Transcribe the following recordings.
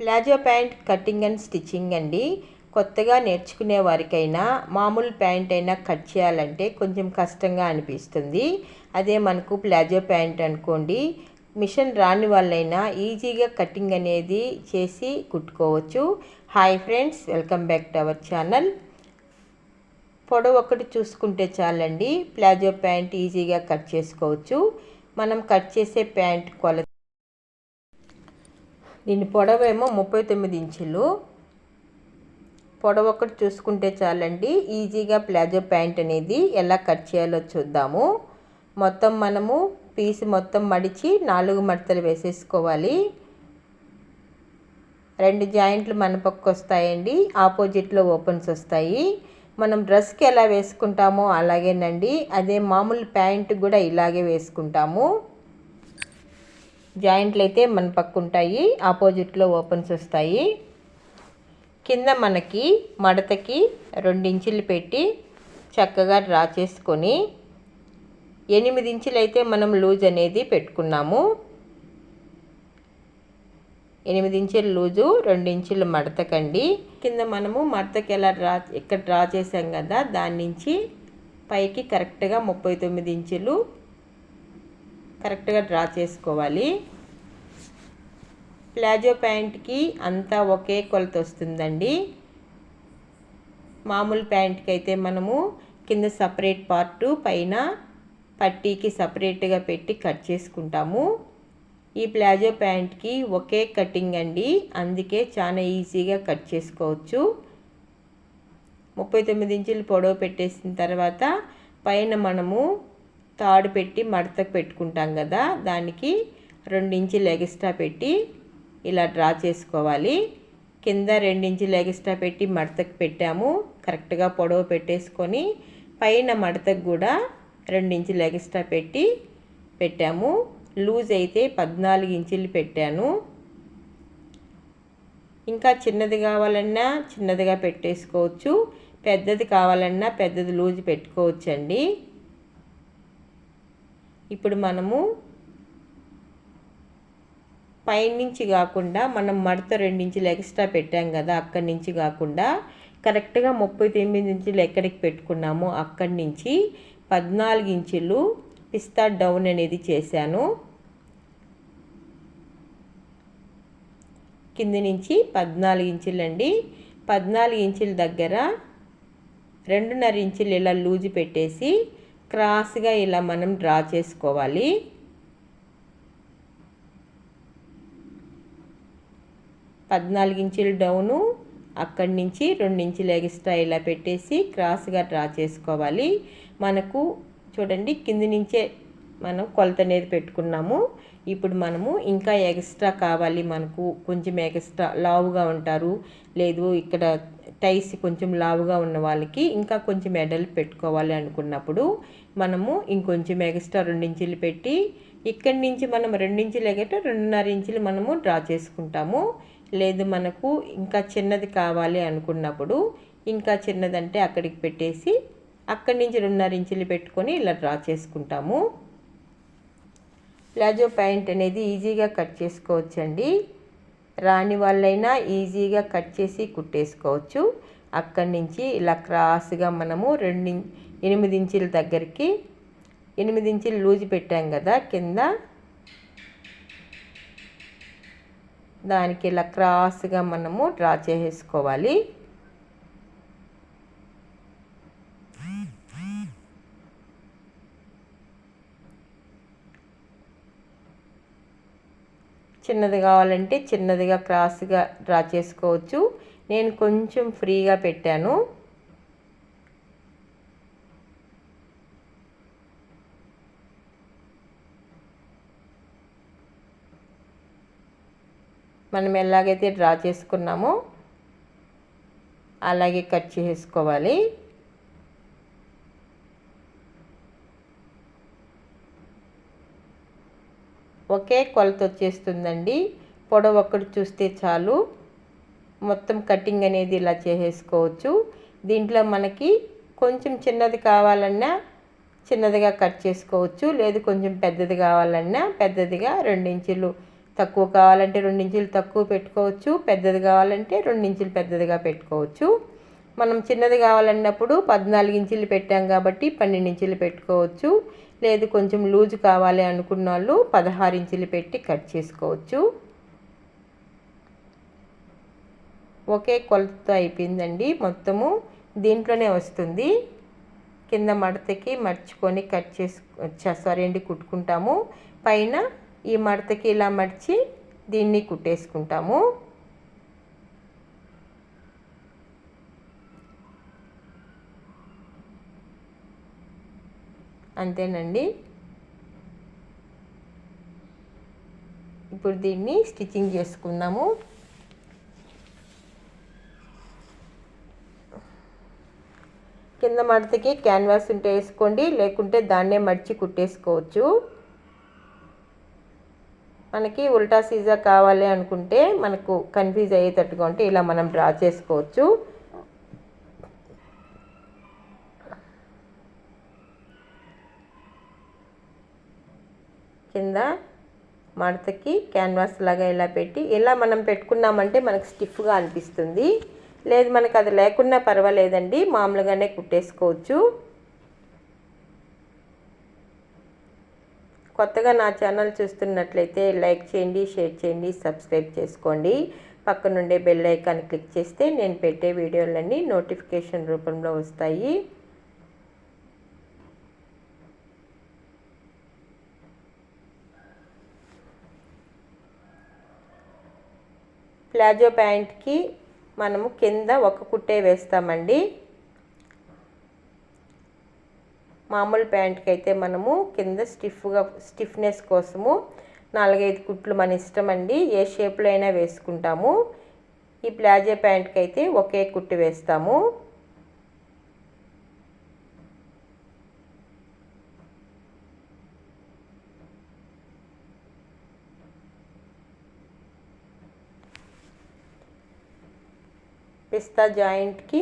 Palazzo pant cutting and stitching అండి. కొత్తగా నేర్చుకునే వారికైనా మామూలు ప్యాంట్ అయినా కట్ చేయాలంటే కొంచెం కష్టంగా అనిపిస్తుంది. అదే మనకు ప్లాజో ప్యాంట్ అనుకోండి. మిషన్ రాని వాళ్ళైనా ఈజీగా కటింగ్ అనేది చేసి కుట్టుకోవచ్చు. Hi friends welcome back to our channel. పొడవు ఒకటి చూసుకుంటే చాలండి. ప్లాజో ప్యాంట్ ఈజీగా కట్ చేసుకోవచ్చు. మనం కట్ చేసే ప్యాంట్ కొలత దీని పొడవేమో ముప్పై తొమ్మిది ఇంచులు. పొడవు ఒకటి చూసుకుంటే చాలండి. ఈజీగా ప్లాజో ప్యాంట్ అనేది ఎలా కట్ చేయాలో చూద్దాము. మొత్తం మనము పీస్ మొత్తం మడిచి నాలుగు మడతలు వేసేసుకోవాలి. రెండు జాయింట్లు మన పక్క వస్తాయండి. ఆపోజిట్లో ఓపెన్స్ వస్తాయి. మనం డ్రెస్కి ఎలా వేసుకుంటామో అలాగేనండి. అదే మామూలు ప్యాంట్ కూడా ఇలాగే వేసుకుంటాము. జాయింట్లు అయితే మన పక్క ఉంటాయి ఆపోజిట్లో ఓపెన్స్ వస్తాయి. కింద మనకి మడతకి ఇంచులు పెట్టి చక్కగా డ్రా చేసుకొని ఎనిమిది ఇంచులు అయితే మనం లూజ్ అనేది పెట్టుకున్నాము. ఎనిమిది ఇంచుల లూజు రెండు ఇంచులు మడతకండి. కింద మనము మడతకి ఎలా డ్రా ఇక్కడ డ్రా చేసాం కదా దాని నుంచి పైకి కరెక్ట్గా ముప్పై తొమ్మిది ఇంచులు కరెక్ట్గా డ్రా చేసుకోవాలి. ప్లాజో ప్యాంట్కి అంతా ఒకే కొలత వస్తుందండి. మామూలు ప్యాంట్కి అయితే మనము కింద సపరేట్ పార్టు పైన పట్టీకి సపరేట్గా పెట్టి కట్ చేసుకుంటాము. ఈ ప్లాజో ప్యాంట్కి ఒకే కటింగ్ అండి. అందుకే చాలా ఈజీగా కట్ చేసుకోవచ్చు. ముప్పై తొమ్మిది ఇంచులు పొడవు పెట్టేసిన తర్వాత పైన మనము తాడు పెట్టి మడతకు పెట్టుకుంటాం కదా దానికి రెండించులు ఎగిస్ట్రా పెట్టి ఇలా డ్రా చేసుకోవాలి. కింద రెండించులు ఎగిస్ట్రా పెట్టి మడతకు పెట్టాము. కరెక్ట్గా పొడవు పెట్టేసుకొని పైన మడతకు కూడా రెండించులు ఎగిస్ట్రా పెట్టి పెట్టాము. లూజ్ అయితే పద్నాలుగు ఇంచులు పెట్టాను. ఇంకా చిన్నది కావాలన్నా చిన్నదిగా పెట్టేసుకోవచ్చు. పెద్దది కావాలన్నా పెద్దది లూజ్ పెట్టుకోవచ్చండి. ఇప్పుడు మనము పైనుంచి కాకుండా మనం మడత రెండించులు ఎక్స్ట్రా పెట్టాం కదా అక్కడి నుంచి కాకుండా కరెక్ట్గా ముప్పై తొమ్మిది ఇంచులు ఎక్కడికి పెట్టుకున్నామో అక్కడి నుంచి పద్నాలుగు ఇంచులు పిస్తా డౌన్ అనేది చేశాను. కింది నుంచి పద్నాలుగు ఇంచులండి పద్నాలుగు ఇంచుల దగ్గర రెండున్నర ఇంచులు ఇలా లూజు పెట్టేసి క్రాస్గా ఇలా మనం డ్రా చేసుకోవాలి. పద్నాలుగు ఇంచులు డౌను అక్కడి నుంచి రెండు ఇంచులు ఎక్స్ట్రా ఇలా పెట్టేసి క్రాస్గా డ్రా చేసుకోవాలి. మనకు చూడండి కింది నుంచే మనం కొలత అనేది పెట్టుకున్నాము. ఇప్పుడు మనము ఇంకా ఎక్స్ట్రా కావాలి. మనకు కొంచెం ఎక్స్ట్రా లావుగా ఉంటారు. లేదు ఇక్కడ టైస్ కొంచెం లావుగా ఉన్న వాళ్ళకి ఇంకా కొంచెం ఎడలు పెట్టుకోవాలి అనుకున్నప్పుడు మనము ఇంకొంచెం ఎక్స్ట్రా రెండించులు పెట్టి ఇక్కడి నుంచి మనం రెండించులు ఎగట రెండున్నర ఇంచులు మనము డ్రా చేసుకుంటాము. లేదు మనకు ఇంకా చిన్నది కావాలి అనుకున్నప్పుడు ఇంకా చిన్నదంటే అక్కడికి పెట్టేసి అక్కడి నుంచి రెండున్నర ఇంచులు పెట్టుకొని ఇలా డ్రా చేసుకుంటాము. ప్లాజో ప్యాంట్ అనేది ఈజీగా కట్ చేసుకోవచ్చండి. రాని వాళ్ళైనా ఈజీగా కట్ చేసి కుట్టేసుకోవచ్చు. అక్కడి నుంచి ఇలా క్రాస్గా మనము రెండు ఎనిమిది ఇంచుల దగ్గరికి ఎనిమిది ఇంచులు లూజ్ పెట్టాం కదా కింద. దానికి ఇలా క్రాస్గా మనము డ్రా చేసేసుకోవాలి. చిన్నది కావాలంటే చిన్నదిగా క్రాస్గా డ్రా చేసుకోవచ్చు. నేను కొంచెం ఫ్రీగా పెట్టాను. మనం ఎలాగైతే డ్రా చేసుకున్నామో అలాగే కట్ చేసుకోవాలి. ఒకే కొలత వచ్చేస్తుందండి. పొడవు ఒక్కటి చూస్తే చాలు. మొత్తం కటింగ్ అనేది ఇలా చేసేసుకోవచ్చు. దీంట్లో మనకి కొంచెం చిన్నది కావాలన్నా చిన్నదిగా కట్ చేసుకోవచ్చు. లేదు కొంచెం పెద్దది కావాలన్నా పెద్దదిగా ఇంచులు తక్కువ కావాలంటే రెండించులు తక్కువ పెట్టుకోవచ్చు. పెద్దది కావాలంటే రెండించులు పెద్దదిగా పెట్టుకోవచ్చు. మనం చిన్నది కావాలన్నప్పుడు పద్నాలుగు ఇంచులు పెట్టాం కాబట్టి పన్నెండు ఇంచులు పెట్టుకోవచ్చు. లేదు కొంచెం లూజు కావాలి అనుకున్న వాళ్ళు పదహారు ఇంచులు పెట్టి కట్ చేసుకోవచ్చు. ఒకే కొలతతో అయిపోయిందండి. మొత్తము దీంట్లోనే వస్తుంది. కింద మడతకి మర్చుకొని కట్ చేసు సారీ అండి కుట్టుకుంటాము. పైన ఈ మడతకి ఇలా మడిచి దీన్ని కుట్టేసుకుంటాము. అంతేనండి. ఇప్పుడు దీన్ని స్టిచ్చింగ్ చేసుకుందాము. కింద మడతకి క్యాన్వాస్ ఉంటే వేసుకోండి లేకుంటే దాన్నే మడిచి కుట్టేసుకోవచ్చు. మనకి ఉల్టా సీజా కావాలి అనుకుంటే మనకు కన్ఫ్యూజ్ అయ్యేటట్టుగా ఉంటే ఇలా మనం డ్రా చేసుకోవచ్చు. కింద మడతకి క్యాన్వాస్ లాగా ఇలా పెట్టి ఇలా మనం పెట్టుకున్నామంటే మనకు స్టిఫ్గా అనిపిస్తుంది. లేదు మనకు అది లేకున్నా పర్వాలేదండి మామూలుగానే కుట్టేసుకోవచ్చు. కొత్తగా నా ఛానల్ చూస్తున్నట్లయితే లైక్ చేయండి షేర్ చేయండి సబ్స్క్రైబ్ చేసుకోండి. పక్కనుండే బెల్ ఐకాన్ క్లిక్ చేస్తే నేను పెట్టే వీడియోలన్నీ నోటిఫికేషన్ రూపంలో వస్తాయి. ప్లాజో ప్యాంట్కి మనము కింద ఒక కుట్టే వేస్తామండి. మామూలు ప్యాంట్కి అయితే మనము కింద స్టిఫ్గా స్టిఫ్నెస్ కోసము నాలుగైదు కుట్లు మన ఇష్టం అండి ఏ షేప్లో అయినా వేసుకుంటాము. ఈ ప్లాజో ప్యాంట్కి అయితే ఒకే కుట్టు వేస్తాము. పిస్తా జాయింట్కి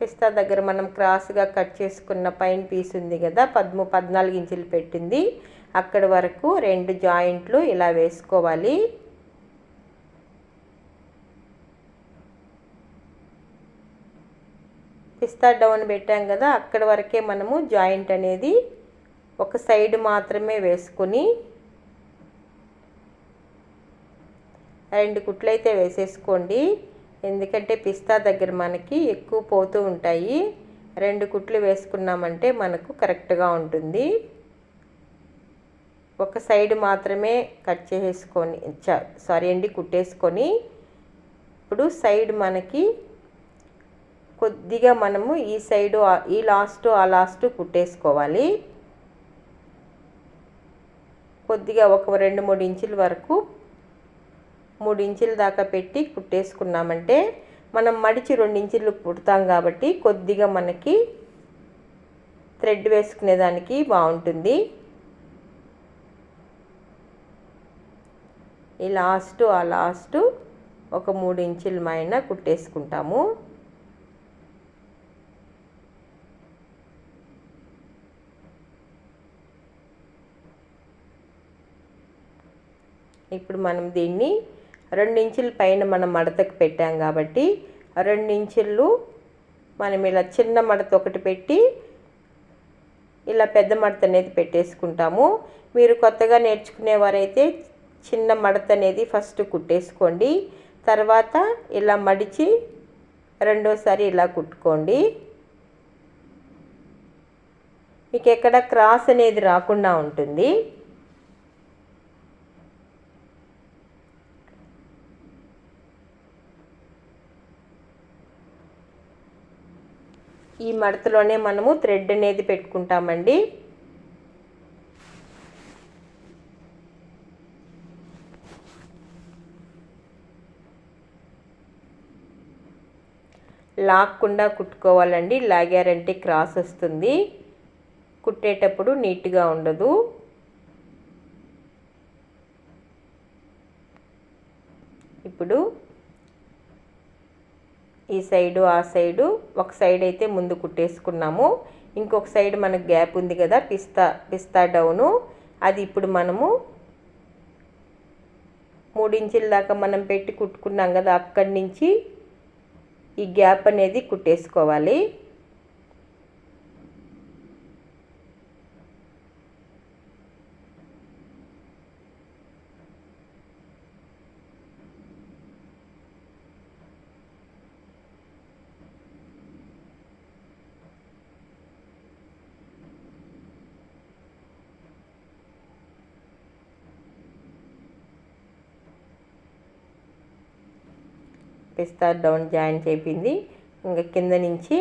పిస్తా దగ్గర మనం క్రాస్గా కట్ చేసుకున్న పైన పీస్ ఉంది కదా పద్ము పద్నాలుగు ఇంచులు పెట్టింది. అక్కడి వరకు రెండు జాయింట్లు ఇలా వేసుకోవాలి. పిస్తా డౌన్ పెట్టాం కదా అక్కడి వరకే మనము జాయింట్ అనేది ఒక సైడ్ మాత్రమే వేసుకొని రెండు కుట్లయితే వేసేసుకోండి. ఎందుకంటే పిస్తా దగ్గర మనకి ఎక్కువ పోతూ ఉంటాయి. రెండు కుట్లు వేసుకున్నామంటే మనకు కరెక్ట్గా ఉంటుంది. ఒక సైడ్ మాత్రమే కట్ చేసుకొని సారీ అండి కుట్టేసుకొని ఇప్పుడు సైడ్ మనకి కొద్దిగా మనము ఈ సైడు ఈ లాస్ట్ ఆ లాస్ట్ కుట్టేసుకోవాలి. కొద్దిగా ఒక రెండు మూడు ఇంచుల వరకు మూడు ఇంచుల దాకా పెట్టి కుట్టేసుకున్నామంటే మనం మడిచి రెండు ఇంచులు కుడతాం కాబట్టి కొద్దిగా మనకి థ్రెడ్ వేసుకునేదానికి బాగుంటుంది. ఈ లాస్ట్ ఆ లాస్ట్ ఒక మూడు ఇంచుల మైన కుట్టేసుకుంటాము. ఇప్పుడు మనం దీన్ని రెండించుల పైన మనం మడతకు పెట్టాం కాబట్టి రెండించులు మనం ఇలా చిన్న మడత ఒకటి పెట్టి ఇలా పెద్ద మడత అనేది పెట్టేసుకుంటాము. మీరు కొత్తగా నేర్చుకునేవారైతే చిన్న మడత అనేది ఫస్ట్ కుట్టేసుకోండి. తర్వాత ఇలా మడిచి రెండోసారి ఇలా కుట్టుకోండి. మీకు ఎక్కడ క్రాస్ అనేది రాకుండా ఉంటుంది. ఈ మడతలోనే మనము థ్రెడ్ అనేది పెట్టుకుంటామండి. లాక్కుండా కుట్టుకోవాలండి. లాగారంటే క్రాస్ వస్తుంది. కుట్టేటప్పుడు నీట్గా ఉండదు. ఇప్పుడు ఈ సైడు ఆ సైడు ఒక సైడ్ అయితే ముందు కుట్టేసుకున్నాము. ఇంకొక సైడ్ మనకు గ్యాప్ ఉంది కదా పిస్తా పిస్తా డౌను. అది ఇప్పుడు మనము మూడించుల ఇంచుల దాకా మనం పెట్టి కుట్టుకున్నాం కదా అక్కడి నుంచి ఈ గ్యాప్ అనేది కుట్టేసుకోవాలి. పిస్తా డౌన్ జాయిన్ చేపింది. ఇంకా కింద నుంచి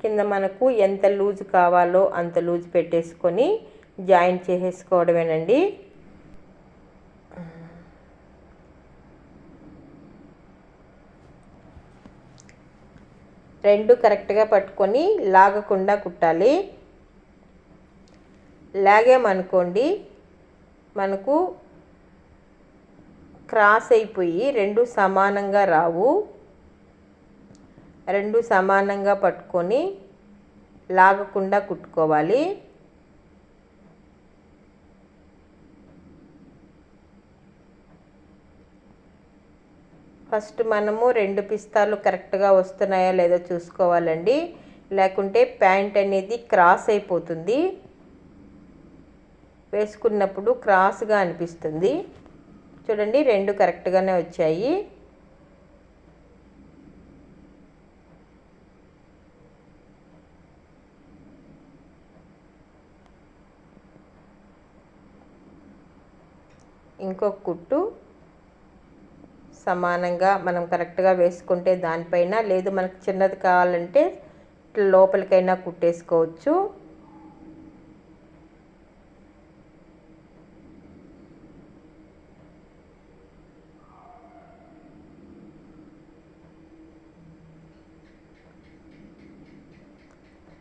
కింద మనకు ఎంత లూజ్ కావాలో అంత లూజ్ పెట్టేసుకొని జాయిన్ చేసేసుకోవడమేనండి. రెండు కరెక్ట్గా పట్టుకొని లాగకుండా కుట్టాలి. లాగామనుకోండి మనకు క్రాస్ అయిపోయి రెండు సమానంగా రావు. రెండు సమానంగా పట్టుకొని లాగకుండా కుట్టుకోవాలి. ఫస్ట్ మనము రెండు పిస్తాలు కరెక్ట్గా వస్తున్నాయా లేదో చూసుకోవాలండి. లేకుంటే ప్యాంట్ అనేది క్రాస్ అయిపోతుంది. వేసుకున్నప్పుడు క్రాస్గా అనిపిస్తుంది. చూడండి రెండు కరెక్ట్గానే వచ్చాయి. ఇంకొక కుట్టు. సమానంగా మనం కరెక్ట్గా వేసుకుంటే దానిపైన లేదు మనకు చిన్నది కావాలంటే లోపలికైనా కుట్టేసుకోవచ్చు.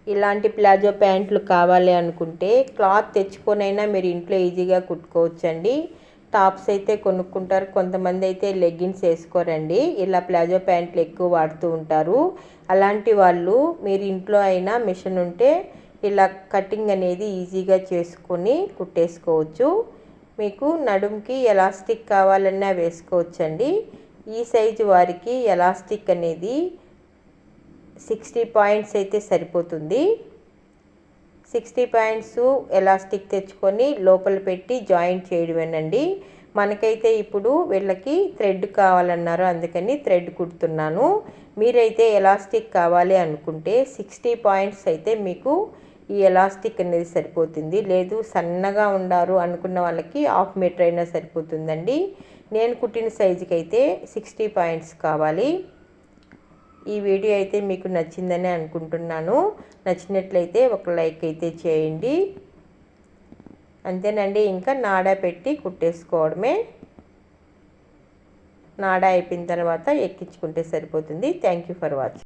ఇలాంటి ప్లాజో ప్యాంట్లు కావాలి అనుకుంటే క్లాత్ తెచ్చుకొనైనా మీరు ఇంట్లో ఈజీగా కుట్టుకోవచ్చండి. టాప్స్ అయితే కొనుక్కుంటారు. కొంతమంది అయితే లెగ్గిన్స్ వేసుకోరండి. ఇలా ప్లాజో ప్యాంట్లు ఎక్కువ వాడుతూ ఉంటారు. అలాంటి వాళ్ళు మీరు ఇంట్లో అయినా మిషన్ ఉంటే ఇలా కటింగ్ అనేది ఈజీగా చేసుకొని కుట్టేసుకోవచ్చు. మీకు నడుముకి ఎలాస్టిక్ కావాలన్నా వేసుకోవచ్చండి. ఈ సైజు వారికి ఎలాస్టిక్ అనేది సిక్స్టీ పాయింట్స్ అయితే సరిపోతుంది. సిక్స్టీ పాయింట్స్ ఎలాస్టిక్ తెచ్చుకొని లోపల పెట్టి జాయింట్ చేయడమేనండి. మనకైతే ఇప్పుడు వీళ్ళకి థ్రెడ్ కావాలన్నారు అందుకని థ్రెడ్ కుడుతున్నాను. మీరైతే ఎలాస్టిక్ కావాలి అనుకుంటే సిక్స్టీ పాయింట్స్ అయితే మీకు ఈ ఎలాస్టిక్ అనేది సరిపోతుంది. లేదు సన్నగా ఉండారు అనుకున్న వాళ్ళకి హాఫ్ మీటర్ అయినా సరిపోతుందండి. నేను కుట్టిన సైజుకి అయితే సిక్స్టీ పాయింట్స్ కావాలి. ఈ వీడియో అయితే మీకు నచ్చిందని అనుకుంటున్నాను. నచ్చినట్లయితే ఒక లైక్ అయితే చేయండి. అంతేనండి ఇంకా నాడా పెట్టి కుట్టేసుకోవడమే. నాడా అయిపోయిన తర్వాత ఎక్కించుకుంటే సరిపోతుంది. Thank you for watching